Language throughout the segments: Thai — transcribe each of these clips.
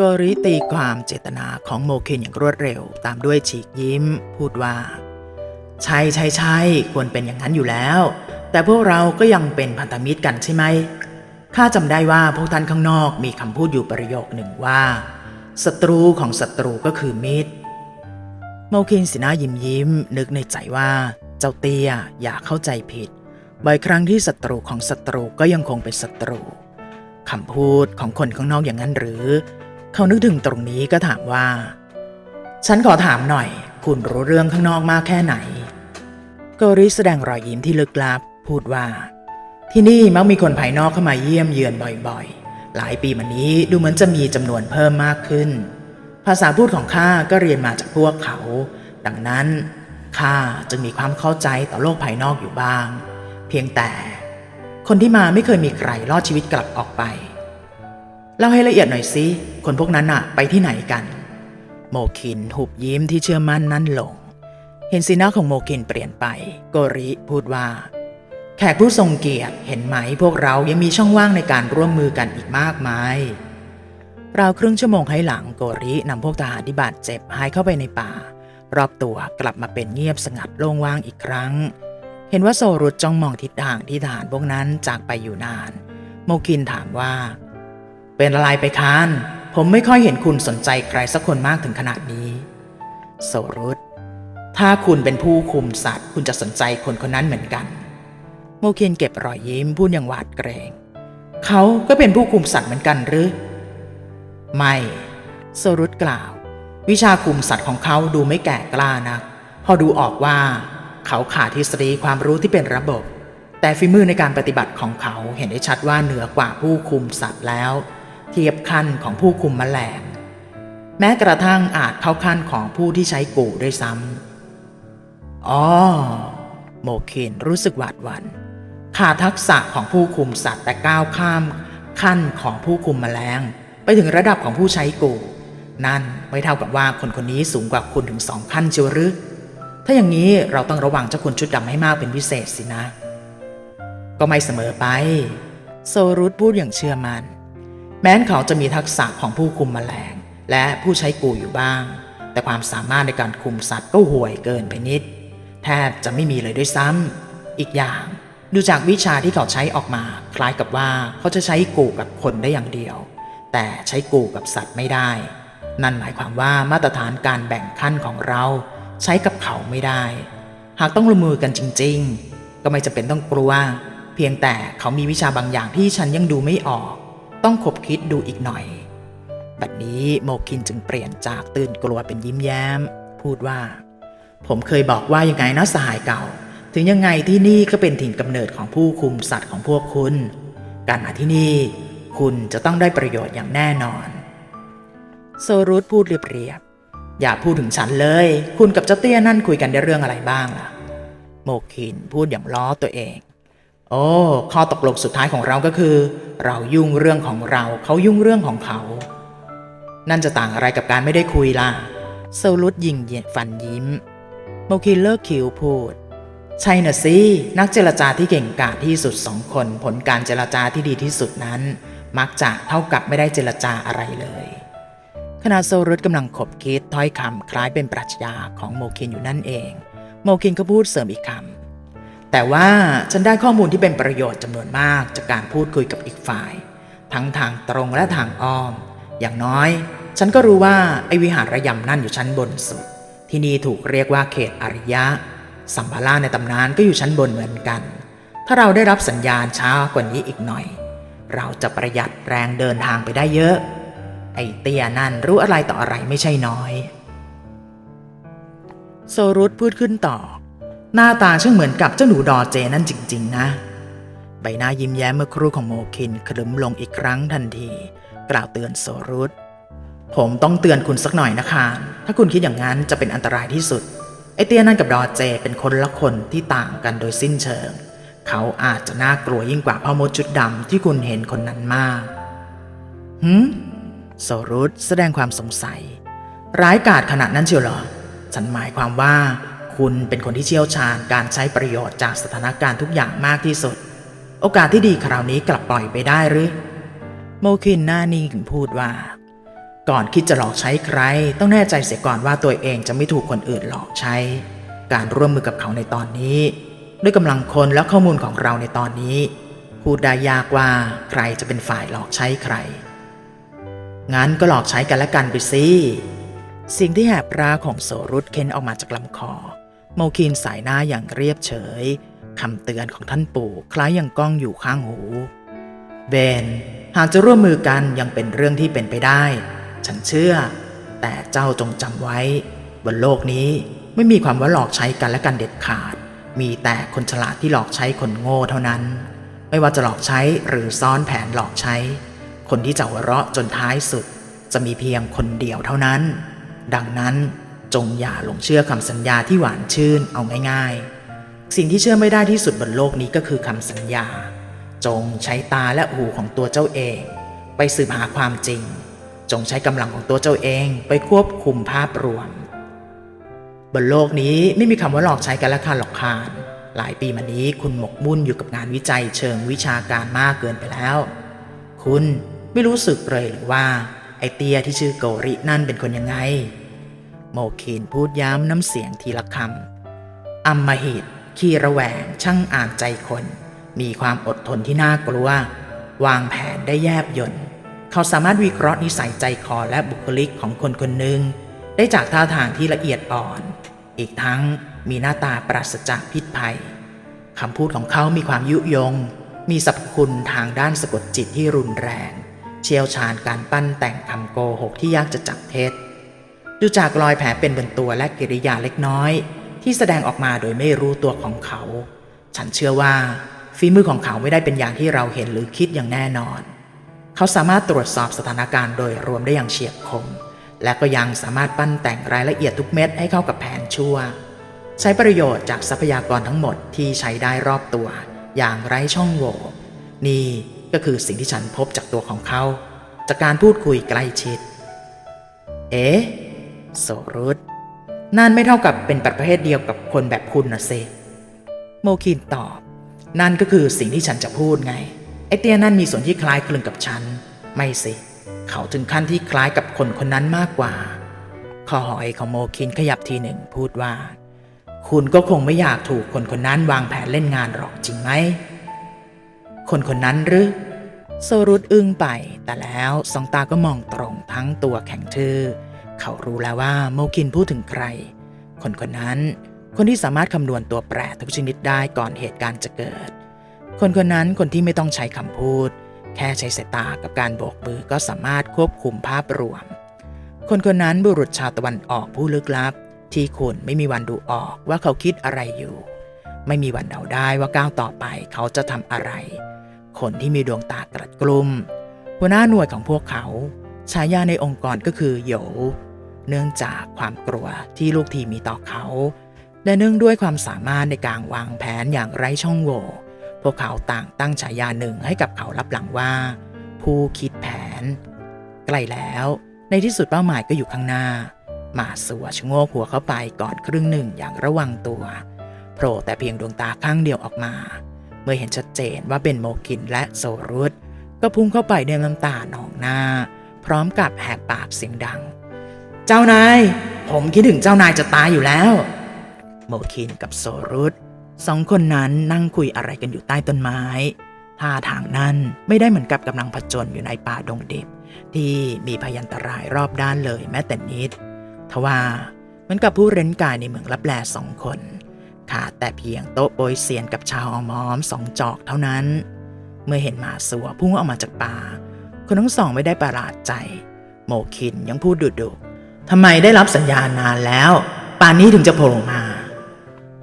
โกริตีความเจตนาของโมเคนอย่างรวดเร็ว ตามด้วยฉีกยิ้ม พูดว่า ใช่ใช่ใช่ควรเป็นอย่างนั้นอยู่แล้ว แต่พวกเราก็ยังเป็นพันธมิตรกันใช่ไหมข้าจำได้ว่าพวกท่านข้างนอกมีคำพูดอยู่ประโยคหนึ่งว่าศัตรูของศัตรูก็คือมิตร โมเคนสีหน้ายิ้มยิ้ม นึกในใจว่า เจ้าเตี้ยอย่าเข้าใจผิดบ่อยครั้งที่ศัตรูของศัตรูก็ยังคงเป็นศัตรูคำพูดของคนข้างนอกอย่างนั้นหรือ เขานึกถึงตรงนี้ก็ถามว่า ฉันขอถามหน่อย คุณรู้เรื่องข้างนอกมากแค่ไหนโกริแสดงรอยยิ้มที่ลึกลับ พูดว่า ที่นี่มักมีคนภายนอกเข้ามาเยี่ยมเยือนบ่อยๆ หลายปีมานี้ดูเหมือนจะมีจำนวนเพิ่มมากขึ้น ภาษาพูดของข้าก็เรียนมาจากพวกเขา ดังนั้นข้าจึงมีความเข้าใจต่อโลกภายนอกอยู่บ้าง เพียงแต่ คนที่มาไม่เคยมีใครรอดชีวิตกลับออกไป เล่าให้ละเอียดหน่อยสิ คนพวกนั้นอะไปที่ไหนกัน โมคินหุบยิ้มที่เชื่อมั่นนั่นลง เห็นสีหน้าของโมคินเปลี่ยนไป โกริพูดว่า แขกผู้ทรงเกียรติเห็นไหมพวกเรายังมีช่องว่างในการร่วมมือกันอีกมากมายราวครึ่งชั่วโมงให้หลังโกรินำพวกทหารที่บาดเจ็บหายเข้าไปในป่า รอบตัวกลับมาเป็นเงียบสงัดโล่งว่างอีกครั้ง เห็นว่าโซรุตจ้องมองทิศทางที่ทหารพวกนั้นจากไปอยู่นาน โมกินถามว่า เป็นอะไรไปคานผมไม่ค่อยเห็นคุณสนใจใครสักคนมากถึงขนาดนี้โซรุตถ้าคุณเป็นผู้คุมสัตว์ คุณจะสนใจคนคนนั้นเหมือนกัน โมเคนเก็บรอยยิ้มพูดอย่างหวาดเกรงเขาก็เป็นผู้คุมสัตว์เหมือนกันหรือ ไม่โซรุตกล่าว วิชาคุมสัตว์ของเขาดูไม่แก่กล้านัก พอดูออกว่าเขาขาดทฤษฎีความรู้ที่เป็นระบบ แต่ฝีมือในการปฏิบัติของเขาเห็นได้ชัดว่าเหนือกว่าผู้คุมสัตว์แล้ว เทียบขั้นของผู้คุมแมลง แม้กระทั่งอาจเข้าขั้นของผู้ที่ใช้กู่ด้วยซ้ำอ๋อโมเคนรู้สึกหวาดหวัน่นขาดทักษะของผู้คุมสัตว์แต่ก้าวข้ามขั้นของผู้คุมแมลง ไปถึงระดับของผู้ใช้กู่นั่นไม่เท่ากับว่าคนคนนี้สูงกว่าคุณถึงสองขั้นเชียวหรือถ้าอย่างนี้เราต้องระวังเจ้าคุณชุดดำให้มากเป็นพิเศษสินะ ก็ไม่เสมอไป โซรุตพูดอย่างเชื่อมัน่น แม้นเขาจะมีทักษะของผู้คุมแมลง และผู้ใช้กูอยู่บ้าง แต่ความสามารถในการคุมสัตว์ก็ห่วยเกินไปนิด แทบจะไม่มีเลยด้วยซ้ำอีกอย่างดูจากวิชาที่เขาใช้ออกมา คล้ายกับว่าเขาจะใช้กูกับคนได้อย่างเดียว แต่ใช้กูกับสัตว์ไม่ได้ นั่นหมายความว่ามาตรฐานการแบ่งขั้นของเราใช้กับเขาไม่ได้ หากต้องลงมือกันจริง ๆ ก็ไม่จำเป็นต้องกลัว เพียงแต่เขามีวิชาบางอย่างที่ฉันยังดูไม่ออก ต้องคบคิดดูอีกหน่อย บัดนี้โมคินจึงเปลี่ยนจากตื่นกลัวเป็นยิ้มแย้ม พูดว่า ผมเคยบอกว่ายังไงนะสหายเก่า ถึงยังไงที่นี่ก็เป็นถิ่นกำเนิดของผู้คุมสัตว์ของพวกคุณ การมาที่นี่ คุณจะต้องได้ประโยชน์อย่างแน่นอน โซรุตพูดเรียบๆอย่าพูดถึงฉันเลย คุณกับเจ้าเตี้ยนั่นคุยกันได้เรื่องอะไรบ้างล่ะ โมคินพูดอย่างล้อตัวเอง โอ้ข้อตกลงสุดท้ายของเราก็คือ เรายุ่งเรื่องของเราเขายุ่งเรื่องของเขา นั่นจะต่างอะไรกับการไม่ได้คุยล่ะโซลุตยิงเหยียดฟันยิ้มโมคินเลิกคิวพูด ใช่น่ะสินักเจรจาที่เก่งกาจที่สุดสองคน ผลการเจรจาที่ดีที่สุดนั้น มักจะเท่ากับไม่ได้เจรจาอะไรเลยขณะโซรุตกำลังขบคิดถ้อยคำคล้ายเป็นปรัชญาของโมคินอยู่นั่นเอง โมคินก็พูดเสริมอีกคำ แต่ว่าฉันได้ข้อมูลที่เป็นประโยชน์จำนวนมากจากการพูดคุยกับอีกฝ่าย ทั้งทางตรงและทางอ้อม อย่างน้อย ฉันก็รู้ว่าไอวิหารระยำนั่นอยู่ชั้นบนสุด ที่นี่ถูกเรียกว่าเขตอริยะ สัมภาระในตำนานก็อยู่ชั้นบนเหมือนกัน ถ้าเราได้รับสัญญาณช้ากว่านี้อีกหน่อย เราจะประหยัดแรงเดินทางไปได้เยอะ ไอเตียนั่นรู้อะไรต่ออะไรไม่ใช่น้อย โซรุตพูดขึ้นต่อ หน้าตาช่างเหมือนกับเจ้าหนูดอเจนั่นจริง ๆ นะ ใบหน้ายิ้มแย้มเมื่อครู่ของโมคินครึ้มลงอีกครั้งทันที กล่าวเตือนโซรุตผมต้องเตือนคุณสักหน่อยนะคะ ถ้าคุณคิดอย่างนั้นจะเป็นอันตรายที่สุด ไอเตี้ยนั่นกับดอเจเป็นคนละคนที่ต่างกันโดยสิ้นเชิง เขาอาจจะน่ากลัวยิ่งกว่าพ่อมดชุดดำที่คุณเห็นคนนั้นมากหืมโซรุตแสดงความสงสัย ร้ายกาจขนาดนั้นเชียวหรอ ฉันหมายความว่า คุณเป็นคนที่เชี่ยวชาญการใช้ประโยชน์จากสถานการณ์ทุกอย่างมากที่สุด โอกาสที่ดีคราวนี้กลับปล่อยไปได้หรือ โมคินหน้านิ่งพูดว่า ก่อนคิดจะหลอกใช้ใคร ต้องแน่ใจเสียก่อนว่าตัวเองจะไม่ถูกคนอื่นหลอกใช้ การร่วมมือกับเขาในตอนนี้ ด้วยกำลังคนและข้อมูลของเราในตอนนี้ พูดได้ยากว่าใครจะเป็นฝ่ายหลอกใช้ใคร งั้นก็หลอกใช้กันและกันไปสิสิ่งที่แหบราของโสรุตเค้นออกมาจากลำคอ โมคินสายหน้าอย่างเรียบเฉยคำเตือนของท่านปู่คล้ายยังก้องอยู่ข้างหู เบน หากจะร่วมมือกันยังเป็นเรื่องที่เป็นไปได้ ฉันเชื่อ แต่เจ้าจงจำไว้ บนโลกนี้ไม่มีความว่าหลอกใช้กันและกันเด็ดขาด มีแต่คนฉลาดที่หลอกใช้คนโง่เท่านั้น ไม่ว่าจะหลอกใช้หรือซ้อนแผนหลอกใช้ คนที่จะหัวเราะจนท้ายสุด จะมีเพียงคนเดียวเท่านั้น ดังนั้น จงอย่าหลงเชื่อคำสัญญาที่หวานชื่นเอาง่ายๆ สิ่งที่เชื่อไม่ได้ที่สุดบนโลกนี้ก็คือคำสัญญา จงใช้ตาและหูของตัวเจ้าเอง ไปสืบหาความจริง จงใช้กำลังของตัวเจ้าเองไปควบคุมภาพรวม บนโลกนี้ไม่มีคำว่าหลอกใช้กันและคานหลอกคานหลายปีมานี้คุณหมกมุ่นอยู่กับงานวิจัยเชิงวิชาการมากเกินไปแล้ว คุณไม่รู้สึกเลยหรือว่าไอเตียที่ชื่อโกรินั่นเป็นคนยังไง โมเคนพูดย้ำน้ำเสียงทีละคำอัมมหิตขี้ระแวงช่างอ่านใจคน มีความอดทนที่น่ากลัว วางแผนได้แยบยนต์เขาสามารถวิเคราะห์นิสัยใจคอและบุคลิกของคนคนหนึ่งได้จากท่าทางที่ละเอียดอ่อน อีกทั้งมีหน้าตาปราศจากพิษภัยคำพูดของเขามีความยุยง มีสรรพคุณทางด้านสะกดจิตที่รุนแรง เชี่ยวชาญการปั้นแต่งคำโกหกที่ยากจะจับเท็จ ดูจากรอยแผลเป็นบนตัวและกิริยาเล็กน้อย ที่แสดงออกมาโดยไม่รู้ตัวของเขา ฉันเชื่อว่าฝีมือของเขาไม่ได้เป็นอย่างที่เราเห็นหรือคิดอย่างแน่นอน เขาสามารถตรวจสอบสถานการณ์โดยรวมได้อย่างเฉียบคม และก็ยังสามารถปั้นแต่งรายละเอียดทุกเม็ดให้เข้ากับแผนชั่ว ใช้ประโยชน์จากทรัพยากรทั้งหมดที่ใช้ได้รอบตัว อย่างไร้ช่องโหว่นี่ก็คือสิ่งที่ฉันพบจากตัวของเขา จากการพูดคุยใกล้ชิด เอ๊ะ โสรุตนั่นไม่เท่ากับเป็นประเภทเดียวกับคนแบบคุณนะเซโมคินตอบ นั่นก็คือสิ่งที่ฉันจะพูดไง ไอเตียนั่นมีส่วนที่คล้ายคลึงกับฉัน ไม่สิ เขาถึงขั้นที่คล้ายกับคนคนนั้นมากกว่า คอหอยของโมคินขยับทีหนึ่งพูดว่า คุณก็คงไม่อยากถูกคนคนนั้นวางแผนเล่นงานหรอกจริงไหม คนคนนั้นหรือโซรุตอึ้งไป แต่แล้วสองตาก็มองตรงทั้งตัวแข็งทื่อ เขารู้แล้วว่าโมคินพูดถึงใคร คนคนนั้น คนที่สามารถคำนวณตัวแปรทุกชนิดได้ก่อนเหตุการณ์จะเกิด คนคนนั้นคนที่ไม่ต้องใช้คำพูด แค่ใช้สายตากับการโบกมือก็สามารถควบคุมภาพรวม คนคนนั้นบุรุษชาวตะวันออกผู้ลึกลับ ที่คุณไม่มีวันดูออกว่าเขาคิดอะไรอยู่ ไม่มีวันเดาได้ว่าก้าวต่อไปเขาจะทำอะไร คนที่มีดวงตากระดกลุ่มหัวหน้าหน่วยของพวกเขาฉายาในองค์กรก็คือโหย เนื่องจากความกลัวที่ลูกทีมมีต่อเขา และเนื่องด้วยความสามารถในการวางแผนอย่างไร้ช่องโหว่พวกเขาต่างตั้งฉายาหนึ่งให้กับเขารับหลังว่า ผู้คิดแผน ใกล้แล้ว ในที่สุดเป้าหมายก็อยู่ข้างหน้า มาสัวชะโงกหัวเข้าไปก่อนครึ่งหนึ่งอย่างระวังตัวโผล่แต่เพียงดวงตาข้างเดียวออกมา เมื่อเห็นชัดเจนว่าเป็นโมกินและโซรุตก็พุ่งเข้าไปด้วยน้ำตาหนองหน้า พร้อมกับแหกปากเสียงดัง เจ้านาย ผมคิดถึงเจ้านายจะตายอยู่แล้ว โมคินกับโซรุตสองคนนั้นนั่งคุยอะไรกันอยู่ใต้ต้นไม้ท่าทางนั้นไม่ได้เหมือนกับกำลังผจญอยู่ในป่าดงดิบ ที่มีพยันตรายรอบด้านเลยแม้แต่นิด ทว่าเหมือนกับผู้เร้นกายในเมืองลับแลสองคนขาดแต่เพียงโต๊ะโปยเซียนกับชาวอมอมสองจอกเท่านั้น เมื่อเห็นหมาสัวพุ่งออกมาจากป่า คนทั้งสองไม่ได้ประหลาดใจ โมคินยังพูดดุดุ ทำไมได้รับสัญญาณนานแล้ว ป่านนี้ถึงจะโผล่มา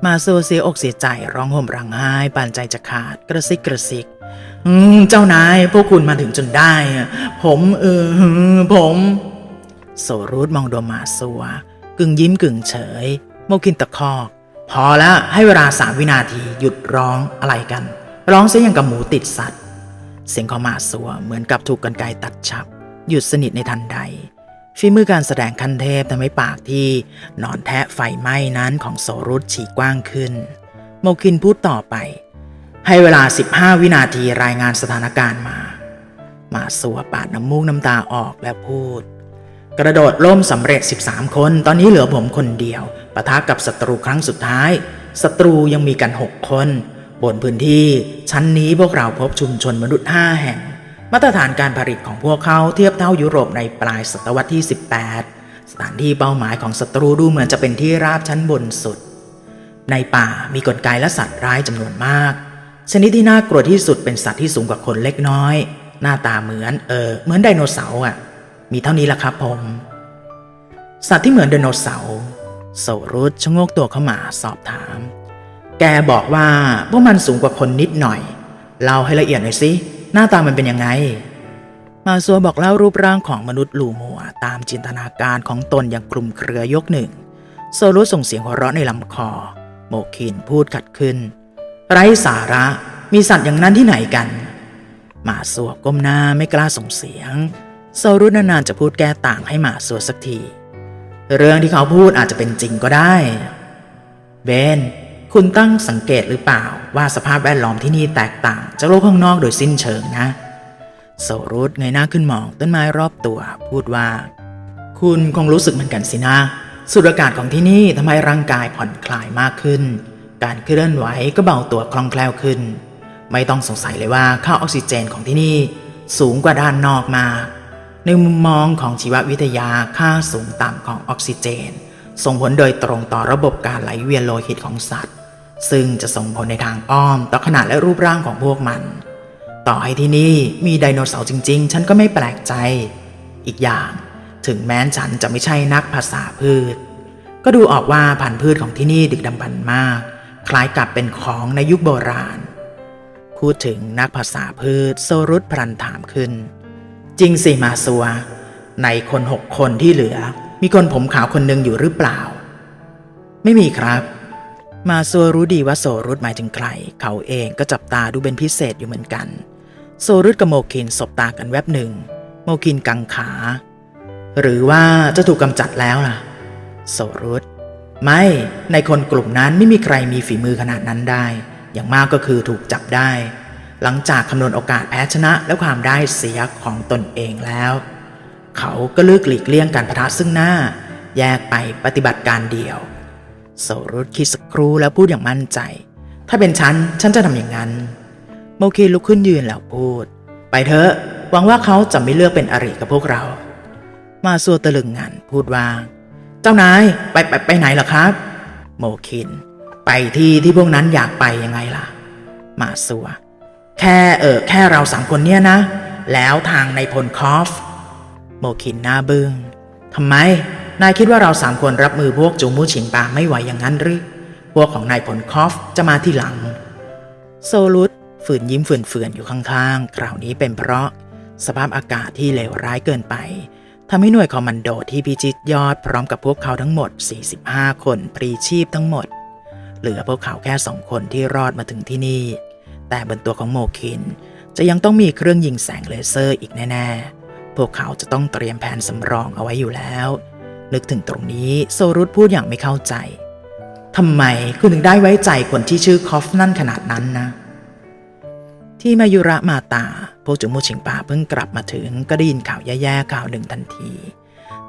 มาโซเสียอกเสียใจร้องห่มร้องไห้ปานใจจะขาดกระซิกกระซิกอืมเจ้านายพวกคุณมาถึงจนได้ ผมเออผมโซรูดมองดูมาซัว กึ่งยิ้มกึ่งเฉย โมกินตะคอก พอแล้วให้เวลาสามวินาทีหยุดร้องอะไรกัน ร้องเสียอย่างกับหมูติดสัตว์ เสียงของมาซัวเหมือนกับถูกกันไกรตัดฉับ หยุดสนิทในทันใด ฝีมือการแสดงคันเทพทำให้ปากที่นอนแทะไฟไหม้นั้นของโซรุตฉีกว้างขึ้น โมกินพูดต่อไป ให้เวลา 15 วินาทีรายงานสถานการณ์มา มาสัวปาดน้ำมูกน้ำตาออกและพูด กระโดดล่มสำเร็จ 13 คน ตอนนี้เหลือผมคนเดียวปะทะกับศัตรูครั้งสุดท้ายศัตรูยังมีกัน 6 คน บนพื้นที่ชั้นนี้พวกเราพบชุมชนมนุษย์ 5 แห่ง มาตรฐานการผลิตของพวกเขาเทียบเท่ายุโรปในปลายศตวรรษที่ 18 สถานที่เป้าหมายของศัตรูดูเหมือนจะเป็นที่ราบชั้นบนสุด ในป่ามีกลไกและสัตว์ร้ายจำนวนมาก ชนิดที่น่ากลัวที่สุดเป็นสัตว์ที่สูงกว่าคนเล็กน้อย หน้าตาเหมือนเออเหมือนไดโนเสาร์อะ มีเท่านี้ละครับผม สัตว์ที่เหมือนไดโนเสาร์โซรุสชะโงกตัวเข้ามาสอบถาม แกบอกว่าพวกมันสูงกว่าคนนิดหน่อยเล่าให้ละเอียดหน่อยสิ หน้าตามันเป็นยังไง มาซัวบอกเล่ารูปร่างของมนุษย์ลูมัว ตามจินตนาการของตนอย่างกลุ่มเครือยกหนึ่ง โซรุส่งเสียงหัวเราะในลำคอ โมคินพูดขัดขึ้น ไร้สาระ มีสัตว์อย่างนั้นที่ไหนกัน มาสัวก้มหน้าไม่กล้าส่งเสียง โซรุสนานๆจะพูดแก้ต่างให้มาสัวสักที เรื่องที่เขาพูดอาจจะเป็นจริงก็ได้ เบน คุณตั้งสังเกตหรือเปล่าว่าสภาพแวดล้อมที่นี่แตกต่างจากโลกข้างนอกโดยสิ้นเชิงนะ โซรุสเงยหน้าขึ้นมองต้นไม้รอบตัว พูดว่า คุณคงรู้สึกเหมือนกันสินะสูดอากาศของที่นี่ทำให้ร่างกายผ่อนคลายมากขึ้น การเคลื่อนไหวก็เบาตัวคล่องแคล่วขึ้น ไม่ต้องสงสัยเลยว่าค่าออกซิเจนของที่นี่ สูงกว่าด้านนอกมากในมุมมองของชีววิทยาค่าสูงต่ำของออกซิเจน ส่งผลโดยตรงต่อระบบการไหลเวียนโลหิตของสัตว์ ซึ่งจะส่งผลในทางอ้อมต่อขนาดและรูปร่างของพวกมัน ต่อให้ที่นี่มีไดโนเสาร์จริง ๆ ฉันก็ไม่แปลกใจ อีกอย่างถึงแม้ฉันจะไม่ใช่นักภาษาพืช ก็ดูออกว่าพันธุ์พืชของที่นี่ดึกดำบรรพ์มาก คล้ายกับเป็นของในยุคโบราณ พูดถึงนักภาษาพืชโซรุสพลันถามขึ้น จริงสิมาซัว ในคนหกคนที่เหลือ มีคนผมขาวคนหนึ่งอยู่หรือเปล่า ไม่มีครับ มาซัวรู้ดีว่าโซรุสหมายถึงใคร เขาเองก็จับตาดูเป็นพิเศษอยู่เหมือนกัน โซรุสกับโมคินสบตากันแวบหนึ่ง โมคินกังขา หรือว่าจะถูกกำจัดแล้วล่ะ โซรุสไม่ในคนกลุ่มนั้นไม่มีใครมีฝีมือขนาดนั้นได้ อย่างมากก็คือถูกจับได้ หลังจากคำนวณโอกาสแพ้ชนะและความได้เสียของตนเองแล้ว เขาก็เลือกหลีกเลี่ยงการประทะซึ่งหน้า แยกไปปฏิบัติการเดียว โซรุสคิดสักครู่แล้วพูดอย่างมั่นใจ ถ้าเป็นฉัน ฉันจะทำอย่างนั้น โมคีลุกขึ้นยืนแล้วพูด ไปเถอะหวังว่าเขาจะไม่เลือกเป็นอริกับพวกเรา มาซัวตะลึงงันพูดว่า เจ้านายไปไปไปไหนล่ะครับ โมคิน ไปที่ที่พวกนั้นอยากไปยังไงล่ะ มาซัว แค่เออแค่เราสามคนเนี่ยนะ แล้วทางในพลคอฟ โมคินหน้าบึง้งทำไม นายคิดว่าเราสามคนรับมือพวกจูมูฉิงปาไม่ไหวอย่างนั้นหรือ พวกของนายผลคอฟจะมาที่หลัง โซลุสฝืนยิ้มฝืนๆอยู่ข้างๆ คราวนี้เป็นเพราะ สภาพอากาศที่เลวร้ายเกินไปทำให้หน่วยคอมมานโดที่พิจิตยอดพร้อมกับพวกเขาทั้งหมด 45 คนปรีชีพทั้งหมด เหลือพวกเขาแค่สองคนที่รอดมาถึงที่นี่ แต่บนตัวของโมคิน จะยังต้องมีเครื่องยิงแสงเลเซอร์อีกแน่ ๆ พวกเขาจะต้องเตรียมแผนสำรองเอาไว้อยู่แล้ว นึกถึงตรงนี้โซรุสพูดอย่างไม่เข้าใจทำไมคุณถึงได้ไว้ใจคนที่ชื่อคอฟนั่นขนาดนั้นนะ ที่มายุระมาตาพวกจุมูชิงป่าเพิ่งกลับมาถึงก็ได้ยินข่าวแย่ๆข่าวหนึ่งทันที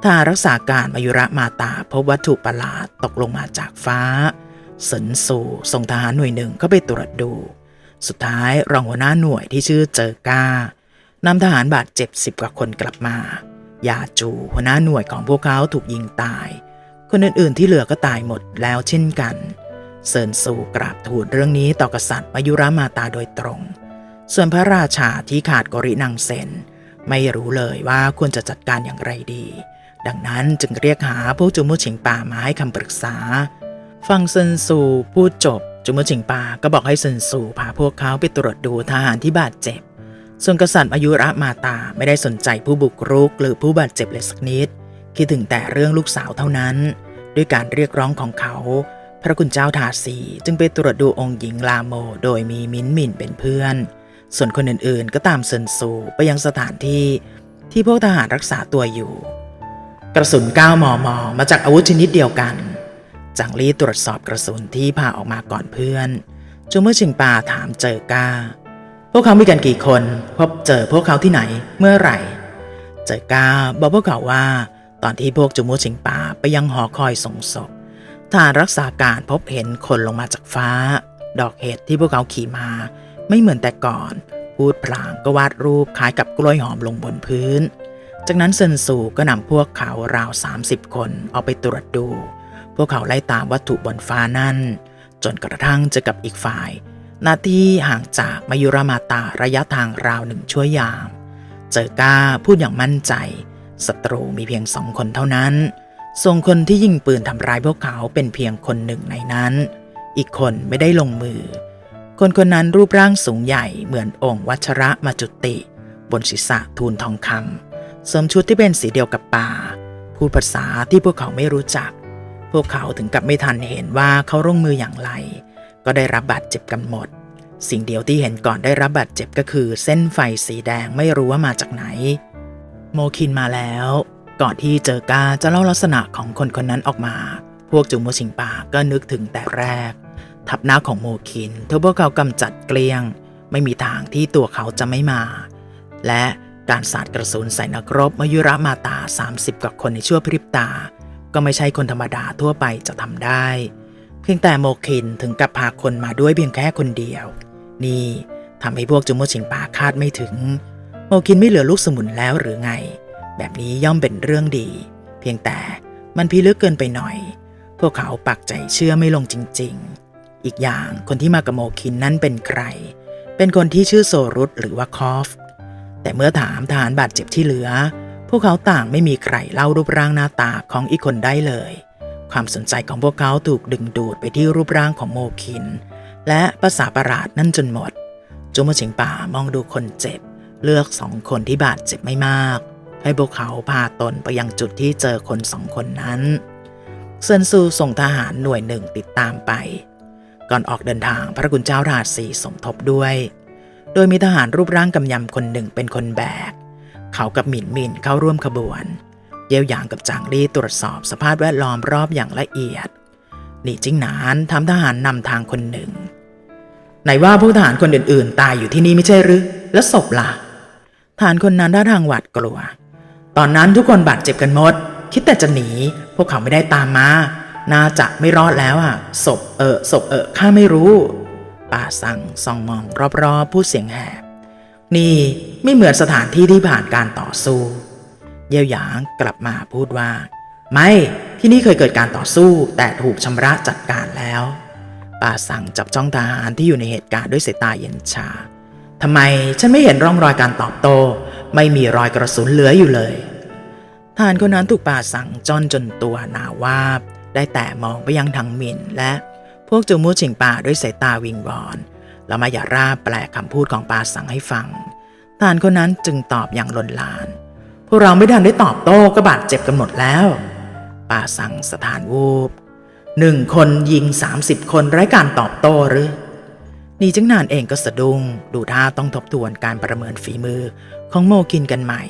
ทารักษาการมายุระมาตาพบวัตถุประหลาดตกลงมาจากฟ้าเสินสูส่งทหารหน่วยหนึ่งเข้าไปตรวจดู สุดท้ายรองหัวหน้าหน่วยที่ชื่อเจอก้านำทหารบาดเจ็บสิบกว่าคนกลับมา ยาจูหัวหน้าหน่วยของพวกเขาถูกยิงตาย คนอื่นๆที่เหลือก็ตายหมดแล้วเช่นกัน เซินซูกราบทูลเรื่องนี้ต่อกษัตริย์มายุรามาตาโดยตรง ส่วนพระราชาที่ขาดกรินังเซนไม่รู้เลยว่าควรจะจัดการอย่างไรดี ดังนั้นจึงเรียกหาพวกจุมุฉิงป่ามาให้คำปรึกษา ฟังเซินซูพูดจบจุมุฉิงป่าก็บอกให้เซินซูพาพวกเขาไปตรวจดูทหารที่บาดเจ็บ ส่วนกษัตริย์อายุระมาตาไม่ได้สนใจผู้บุกรุกหรือผู้บาดเจ็บเลยสักนิด คิดถึงแต่เรื่องลูกสาวเท่านั้น ด้วยการเรียกร้องของเขา พระคุณเจ้าทาสีจึงไปตรวจดูองค์หญิงลาโม โดยมีมิ้นมินเป็นเพื่อน ส่วนคนอื่นๆ ก็ตามเซินซูไปยังสถานที่ที่พวกทหารรักษาตัวอยู่ กระสุน9มม มาจากอาวุธชนิดเดียวกันจังลี่ตรวจสอบกระสุนที่พาออกมาก่อนเพื่อนจูเมื่อชิงปาถามเจอก้า วกเขามีกันกี่คน พบเจอพวกเขาที่ไหนเมื่อไหร่ เจอกาบอกพวกเขาว่า ตอนที่พวกจูมูชิงป่าไปยังหอคอยส่งศพทหารรักษาการพบเห็นคนลงมาจากฟ้า ดอกเห็ดที่พวกเขาขี่มา ไม่เหมือนแต่ก่อน พูดพลางก็วาดรูปคล้ายกับกล้วยหอมลงบนพื้น จากนั้นเซินซูก็นำพวกเขาราว 30 คนออกไปตรวจดู พวกเขาไล่ตามวัตถุบนฟ้านั่น จนกระทั่งเจอกับอีกฝ่าย หน้าที่ห่างจากมายุรามาตาระยะทางราวหนึ่งชั่วยาม เจอก้าพูดอย่างมั่นใจศัตรูมีเพียงสองคนเท่านั้น ส่งคนที่ยิงปืนทำร้ายพวกเขาเป็นเพียงคนหนึ่งในนั้น อีกคนไม่ได้ลงมือ คนคนนั้นรูปร่างสูงใหญ่เหมือนองค์วัชระมาจุติ บนศีรษะทูลทองคำสวมชุดที่เป็นสีเดียวกับป่า พูดภาษาที่พวกเขาไม่รู้จัก พวกเขาถึงกับไม่ทันเห็นว่าเขาลงมืออย่างไร ก็ได้รับบาดเจ็บกันหมด สิ่งเดียวที่เห็นก่อนได้รับบาดเจ็บก็คือ เส้นไฟสีแดงไม่รู้ว่ามาจากไหน โมคินมาแล้ว ก่อนที่เจอกาจะเล่าลักษณะของคนคนนั้นออกมา พวกจุงโมชิงปาก็นึกถึงแต่แรก ทับหน้าของโมคินเท่าพวกเขากำจัดเกลี้ยง ไม่มีทางที่ตัวเขาจะไม่มา และการสาดกระสุนใส่นักรบมยุระมาตา 30 กว่าคนในชั่วพริบตา ก็ไม่ใช่คนธรรมดาทั่วไปจะทำได้ พียงแต่โมคินถึงกับพาคนมาด้วยเพียงแค่คนเดียว นี่ทำให้พวกจุงโมชิงปาคาดไม่ถึง โมคินไม่เหลือลูกสมุนแล้วหรือไง แบบนี้ย่อมเป็นเรื่องดี เพียงแต่มันพิลึกเกินไปหน่อย พวกเขาปักใจเชื่อไม่ลงจริง ๆ อีกอย่างคนที่มากับโมคินนั้นเป็นใคร เป็นคนที่ชื่อโซรุตหรือว่าคอฟ แต่เมื่อถามทหารบาดเจ็บที่เหลือ พวกเขาต่างไม่มีใครเล่ารูปร่างหน้าตาของอีกคนได้เลย ความสนใจของพวกเขาถูกดึงดูดไปที่รูปร่างของโมคิน และภาษาประหลาดนั่นจนหมด จูโมชิงป่ามองดูคนเจ็บ เลือกสองคนที่บาดเจ็บไม่มาก ให้พวกเขาพาตนไปยังจุดที่เจอคนสองคนนั้น เซินซูส่งทหารหน่วยหนึ่งติดตามไป ก่อนออกเดินทางพระกุณเจ้าราชสีสมทบด้วย โดยมีทหารรูปร่างกำยำคนหนึ่งเป็นคนแบก เขากับหมินหมินเข้าร่วมขบวน เยี่ยวหยางกับจางลี่ตรวจสอบสภาพแวดล้อมรอบอย่างละเอียดหลี่จิ้งหนานทำทหารนำทางคนหนึ่ง ไหนว่าผู้ทหารคนอื่น ๆ ตายอยู่ที่นี่ไม่ใช่หรือ แล้วศพล่ะทหารคนนั้นท่าทางหวาดกลัว ตอนนั้นทุกคนบาดเจ็บกันหมด คิดแต่จะหนี พวกเขาไม่ได้ตามมา น่าจะไม่รอดแล้วอะ ศพเออศพเออข้าไม่รู้ ป่าสั่งส่องมองรอบๆพูดเสียงแหบ นี่ไม่เหมือนสถานที่ที่ผ่านการต่อสู้ เยี่ยวหยางกลับมาพูดว่า ไม่ที่นี่เคยเกิดการต่อสู้แต่ถูกชำระจัดการแล้ว ป่าสั่งจับจ้องทหารที่อยู่ในเหตุการณ์ด้วยสายตาเย็นชาทำไมฉันไม่เห็นร่องรอยการตอบโต้ ไม่มีรอยกระสุนเหลืออยู่เลยทหารคนนั้นถูกป่าสั่งจ้อนจนตัวหนาวาบ ได้แต่มองไปยังทางหมินและพวกจูมูชิงป่าด้วยสายตาวิงวอนแล้วมายาราแปลคำพูดของป่าสั่งให้ฟังทหารคนนั้นจึงตอบอย่างลนลาน พวกเราไม่ทันได้ตอบโต้ก็บาดเจ็บกันหมดแล้ว ป่าสั่งสถานวูบหนึ่งคนยิง30คนไร้การตอบโต้หรือนี่จึงนานเองก็สะดุ้งดูท่าต้องทบทวนการประเมินฝีมือของโมกินกันใหม่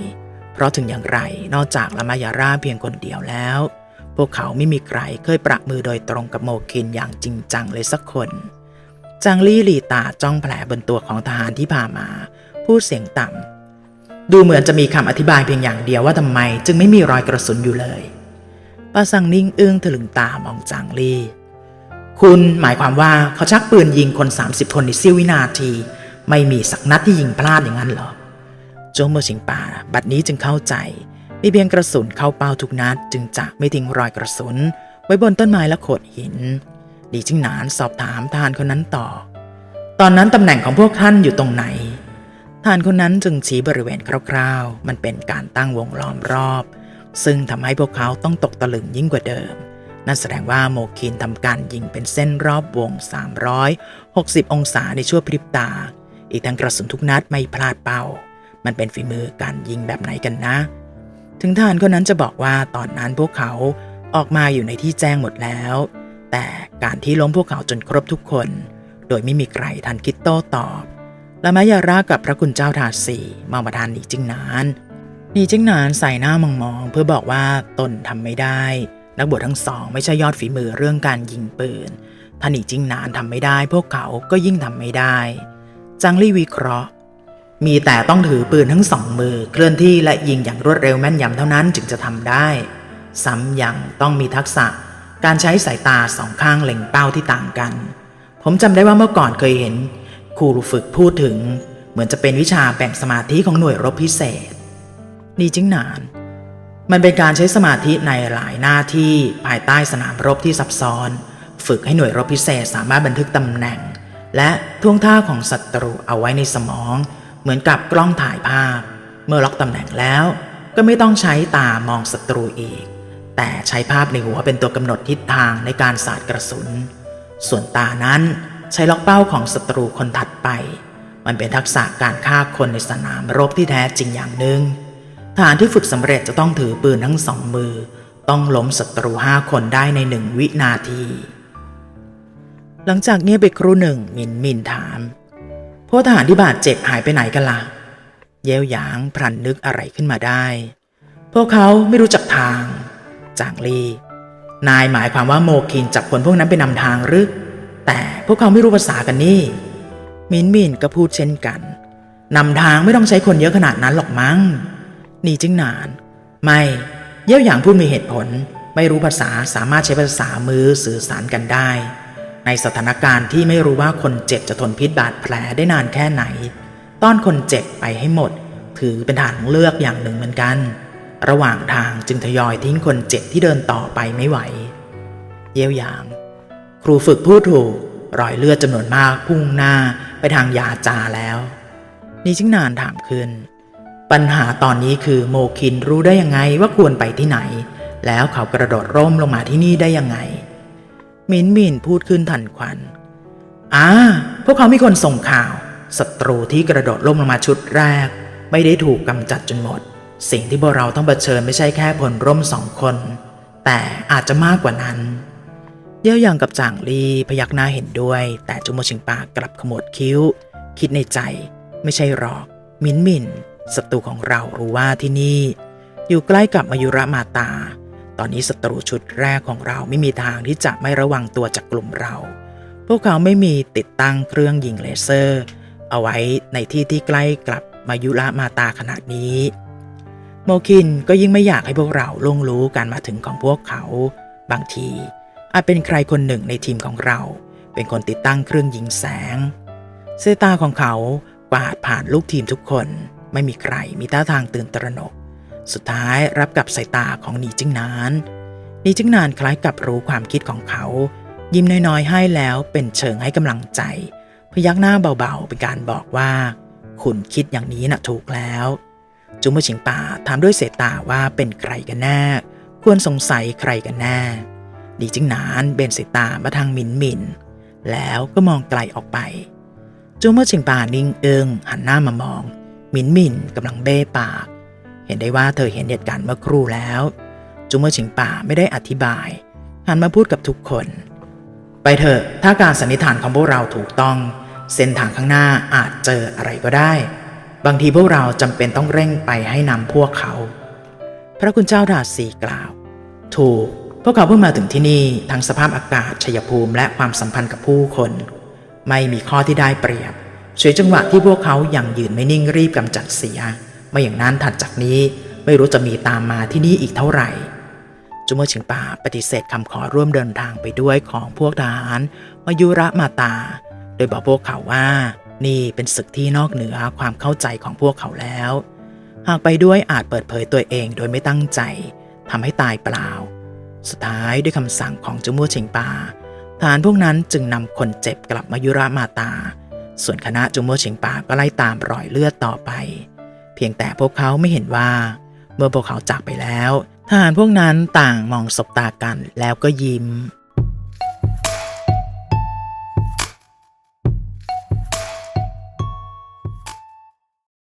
เพราะถึงอย่างไรนอกจากละมายาร่าเพียงคนเดียวแล้ว พวกเขาไม่มีใครเคยประมือโดยตรงกับโมกินอย่างจริงจังเลยสักคนจางลี่หลีตาจ้องแผลบนตัวของทหารที่พามา พูดเสียงต่ำ ดูเหมือนจะมีคำอธิบายเพียงอย่างเดียวว่าทำไมจึงไม่มีรอยกระสุนอยู่เลยป้าสังนิ่งอึ้งถลึงตามองจางลี่คุณหมายความว่าเขาชักปืนยิงคน 30 คนในเสี้ยววินาที ไม่มีสักนัดที่ยิงพลาดอย่างนั้นหรอโจงเมอชิงป่า บัดนี้จึงเข้าใจ มีเพียงกระสุนเข้าเป้าทุกนัด จึงจะไม่ทิ้งรอยกระสุน ไว้บนต้นไม้และโขดหิน ดีจิงหนานสอบถามทหารคนนั้นต่อ ตอนนั้นตำแหน่งของพวกท่านอยู่ตรงไหน ทารคนนั้นจึงชี้บริเวณคร่าวๆ มันเป็นการตั้งวงล้อมรอบ ซึ่งทำให้พวกเขาต้องตกตะลึงยิ่งกว่าเดิม นั่นแสดงว่าโมคินทำการยิงเป็นเส้นรอบวง 360 องศาในชั่วพริบตา อีกทั้งกระสุนทุกนัดไม่พลาดเป้า มันเป็นฝีมือการยิงแบบไหนกันนะ ถึงทหารคนนั้นจะบอกว่าตอนนั้นพวกเขาออกมาอยู่ในที่แจ้งหมดแล้ว แต่การที่ล้มพวกเขาจนครบทุกคน โดยไม่มีใครทันคิดโต้ตอบ และแมายารากับพระคุณเจ้าทาสีมาประทานหนีจิงนานหนีจิงนานใส่หน้ามองๆเพื่อบอกว่าตนทำไม่ได้ นักบวชทั้งสองไม่ใช่ยอดฝีมือเรื่องการยิงปืนถ้าหนีจิงนานทำไม่ได้ พวกเขาก็ยิ่งทำไม่ได้ จังลี่วิเคราะห์ มีแต่ต้องถือปืนทั้งสองมือ เคลื่อนที่และยิงอย่างรวดเร็วแม่นยำเท่านั้นจึงจะทำได้ ซ้ำยังต้องมีทักษะการใช้สายตาสองข้างเล็งเป้าที่ต่างกัน ผมจำได้ว่าเมื่อก่อนเคยเห็น ครูฝึกพูดถึงเหมือนจะเป็นวิชาแบ่งสมาธิของหน่วยรบพิเศษ นี่จิ้งนาน มันเป็นการใช้สมาธิในหลายหน้าที่ภายใต้สนามรบที่ซับซ้อน ฝึกให้หน่วยรบพิเศษสามารถบันทึกตำแหน่ง และท่วงท่าของศัตรูเอาไว้ในสมอง เหมือนกับกล้องถ่ายภาพ เมื่อล็อกตำแหน่งแล้ว ก็ไม่ต้องใช้ตามองศัตรูอีก แต่ใช้ภาพในหัวเป็นตัวกำหนดทิศทางในการสาดกระสุน ส่วนตานั้น ใช้ล็อกเป้าของศัตรูคนถัดไป มันเป็นทักษะการฆ่าคนในสนามรบที่แท้จริงอย่างหนึ่งทหารที่ฝึกสำเร็จจะต้องถือปืนทั้งสองมือ ต้องล้มศัตรูห้าคนได้ในหนึ่งวินาที หลังจากเงียบไปครู่หนึ่งมินมินถามพวกทหารที่บาดเจ็บหายไปไหนกันล่ะ เย้วหยางพลันนึกอะไรขึ้นมาได้ พวกเขาไม่รู้จักทาง จางลี นายหมายความว่าโมคินจับคนพวกนั้นไปนำทางหรือ แต่พวกเขาไม่รู้ภาษากันนี่ มินมินก็พูดเช่นกันนำทางไม่ต้องใช้คนเยอะขนาดนั้นหรอกมั้งนี่จึงนาน ไม่เยี่ยวอย่างพูดมีเหตุผล ไม่รู้ภาษาสามารถใช้ภาษามือสื่อสารกันได้ ในสถานการณ์ที่ไม่รู้ว่าคนเจ็บจะทนพิษบาดแผลได้นานแค่ไหน ต้อนคนเจ็บไปให้หมด ถือเป็นทางเลือกอย่างหนึ่งเหมือนกัน ระหว่างทางจึงทยอยทิ้งคนเจ็บที่เดินต่อไปไม่ไหว เยี่ยวอย่าง ครูฝึกพูดถูกรอยเลือดจำนวนมากพุ่งหน้าไปทางยาจาแล้ว นี่จึงนานถามขึ้น ปัญหาตอนนี้คือโมคินรู้ได้ยังไงว่าควรไปที่ไหน แล้วเขากระโดดร่มลงมาที่นี่ได้ยังไง มินมินพูดขึ้นทันควันอ่าพวกเขามีคนส่งข่าวศัตรูที่กระโดดร่มลงมาชุดแรก ไม่ได้ถูกกำจัดจนหมด สิ่งที่พวกเราต้องเผชิญไม่ใช่แค่พลร่มสองคน แต่อาจจะมากกว่านั้น เย่ยวยังกับจางลีพยักหน้าเห็นด้วย แต่จุโมชิงปากลับขมวดคิ้ว คิดในใจ ไม่ใช่หรอก มินมินศัตรูของเรารู้ว่าที่นี่ อยู่ใกล้กับมายุระมาตา ตอนนี้ศัตรูชุดแรกของเราไม่มีทางที่จะไม่ระวังตัวจากกลุ่มเรา พวกเขาไม่มีติดตั้งเครื่องยิงเลเซอร์ เอาไว้ในที่ที่ใกล้กับมายุระมาตาขนาดนี้ โมคินก็ยิ่งไม่อยากให้พวกเราล่วงรู้การมาถึงของพวกเขา บางที อาจเป็นใครคนหนึ่งในทีมของเรา เป็นคนติดตั้งเครื่องยิงแสงเซตาของเขากวาดผ่านลูกทีมทุกคน ไม่มีใครมีท่าทางตื่นตระหนก สุดท้ายรับกับสายตาของหนีจิ้งนานหนีจิ้งนานคล้ายกับรู้ความคิดของเขา ยิ้มน้อยๆให้แล้วเป็นเชิงให้กำลังใจ พยักหน้าเบาๆเป็นการบอกว่า คุณคิดอย่างนี้น่ะถูกแล้วจุมเมชิงป่าถามด้วยเสายตาว่าเป็นใครกันแน่ ควรสงสัยใครกันแน่ ดีจิ้งหนานเบนสายตามาทางมินมิน แล้วก็มองไกลออกไปจูเมอร์ชิงป่านิ่งเอิงหันหน้ามามอง มินมินกำลังเบ้ปาก เห็นได้ว่าเธอเห็นเหตุการณ์เมื่อครู่แล้วจูเมอร์ชิงป่าไม่ได้อธิบายหันมาพูดกับทุกคน ไปเถอะถ้าการสันนิษฐานของพวกเราถูกต้อง เส้นทางข้างหน้าอาจเจออะไรก็ได้ บางทีพวกเราจำเป็นต้องเร่งไปให้นำพวกเขา พระคุณเจ้าดาสีกล่าว ถูก พวกเขาเพิ่งมาถึงที่นี่ทั้งสภาพอากาศชัยภูมิและความสัมพันธ์กับผู้คน ไม่มีข้อที่ได้เปรียบเฉยจังหวะที่พวกเขายังยืนไม่นิ่งรีบกำจัดเสีย ไม่อย่างนั้นถัดจากนี้ไม่รู้จะมีตามมาที่นี่อีกเท่าไหร่จุเมอร์ชิงป่าปฏิเสธคำขอร่วมเดินทางไปด้วยของพวกทหารมายุระมาตา โดยบอกพวกเขาว่านี่เป็นศึกที่นอกเหนือความเข้าใจของพวกเขาแล้ว หากไปด้วยอาจเปิดเผยตัวเองโดยไม่ตั้งใจทำให้ตายเปล่า สุดท้ายด้วยคำสั่งของจุมัวเชิงปาทหารพวกนั้นจึงนำคนเจ็บกลับมายุรามาตา ส่วนคณะจุมัวเชิงปาก็ไล่ตามรอยเลือดต่อไป เพียงแต่พวกเขาไม่เห็นว่า เมื่อพวกเขาจากไปแล้วทหารพวกนั้นต่างมองสบตากันแล้วก็ยิ้ม